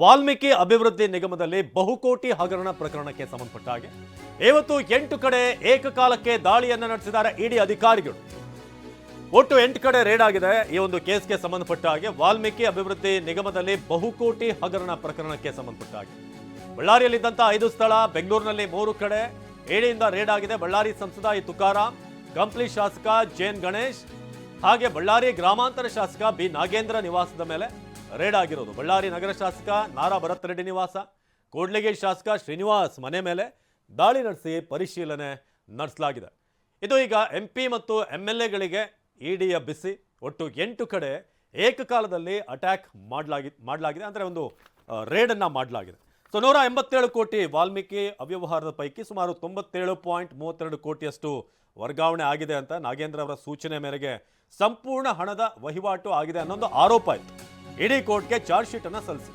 ವಾಲ್ಮೀಕಿ ಅಭಿವೃದ್ಧಿ ನಿಗಮದಲ್ಲಿ ಬಹುಕೋಟಿ ಹಗರಣ ಪ್ರಕರಣಕ್ಕೆ ಸಂಬಂಧಪಟ್ಟ ಹಾಗೆ ಇವತ್ತು ಎಂಟು ಕಡೆ ಏಕಕಾಲಕ್ಕೆ ದಾಳಿಯನ್ನು ನಡೆಸಿದ್ದಾರೆ ಇಡಿ ಅಧಿಕಾರಿಗಳು. ಒಟ್ಟು ಎಂಟು ಕಡೆ ರೇಡ್ ಆಗಿದೆ ಈ ಒಂದು ಕೇಸ್ಗೆ ಸಂಬಂಧಪಟ್ಟ ಹಾಗೆ ವಾಲ್ಮೀಕಿ ಅಭಿವೃದ್ಧಿ ನಿಗಮದಲ್ಲಿ ಬಹುಕೋಟಿ ಹಗರಣ ಪ್ರಕರಣಕ್ಕೆ ಸಂಬಂಧಪಟ್ಟ ಹಾಗೆ. ಬಳ್ಳಾರಿಯಲ್ಲಿದ್ದಂಥ ಐದು ಸ್ಥಳ, ಬೆಂಗಳೂರಿನಲ್ಲಿ ಮೂರು ಕಡೆ ಇಡಿಯಿಂದ ರೇಡ್ ಆಗಿದೆ ಬಳ್ಳಾರಿ ಸಂಸದ ಈ ತುಕಾರ ಕಂಪ್ಲಿ ಶಾಸಕ ಜೇನ್ ಗಣೇಶ್, ಹಾಗೆ ಬಳ್ಳಾರಿ ಗ್ರಾಮಾಂತರ ಶಾಸಕ ಬಿ ನಾಗೇಂದ್ರ ನಿವಾಸದ ಮೇಲೆ ರೇಡ್ ಆಗಿರೋದು. ಬಳ್ಳಾರಿ ನಗರ ಶಾಸಕ ನಾರಾ ಭರತ್ ರೆಡ್ಡಿ ನಿವಾಸ, ಕೂಡ್ಲಿಗಿ ಶಾಸಕ ಶ್ರೀನಿವಾಸ್ ಮನೆ ಮೇಲೆ ದಾಳಿ ನಡೆಸಿ ಪರಿಶೀಲನೆ ನಡೆಸಲಾಗಿದೆ. ಇದು ಈಗ ಎಂ ಮತ್ತು ಎಂ ಎಲ್ ಎಗಳಿಗೆ ಇಡಿಯ ಬಿಸಿ. ಒಟ್ಟು ಎಂಟು ಕಡೆ ಏಕಕಾಲದಲ್ಲಿ ಅಟ್ಯಾಕ್ ಮಾಡಲಾಗಿ, ಮಾಡಲಾಗಿದೆ. ಅಂದರೆ ಒಂದು ರೇಡನ್ನು ಮಾಡಲಾಗಿದೆ. ಸೊ ನೂರ ಎಂಬತ್ತೇಳು ಕೋಟಿ ವಾಲ್ಮೀಕಿ ಅವ್ಯವಹಾರದ ಪೈಕಿ ಸುಮಾರು ತೊಂಬತ್ತೇಳು ಪಾಯಿಂಟ್ ಮೂವತ್ತೆರಡು ಕೋಟಿಯಷ್ಟು ವರ್ಗಾವಣೆ ಆಗಿದೆ ಅಂತ ನಾಗೇಂದ್ರ ಅವರ ಸೂಚನೆ ಮೇರೆಗೆ ಸಂಪೂರ್ಣ ಹಣದ ವಹಿವಾಟು ಆಗಿದೆ ಅನ್ನೊಂದು ಆರೋಪ ಇತ್ತು ಇಡೀ ಕೋರ್ಟ್ಗೆ ಚಾರ್ಜ್ ಶೀಟ್ ಅನ್ನು ಸಲ್ಲಿಸಿ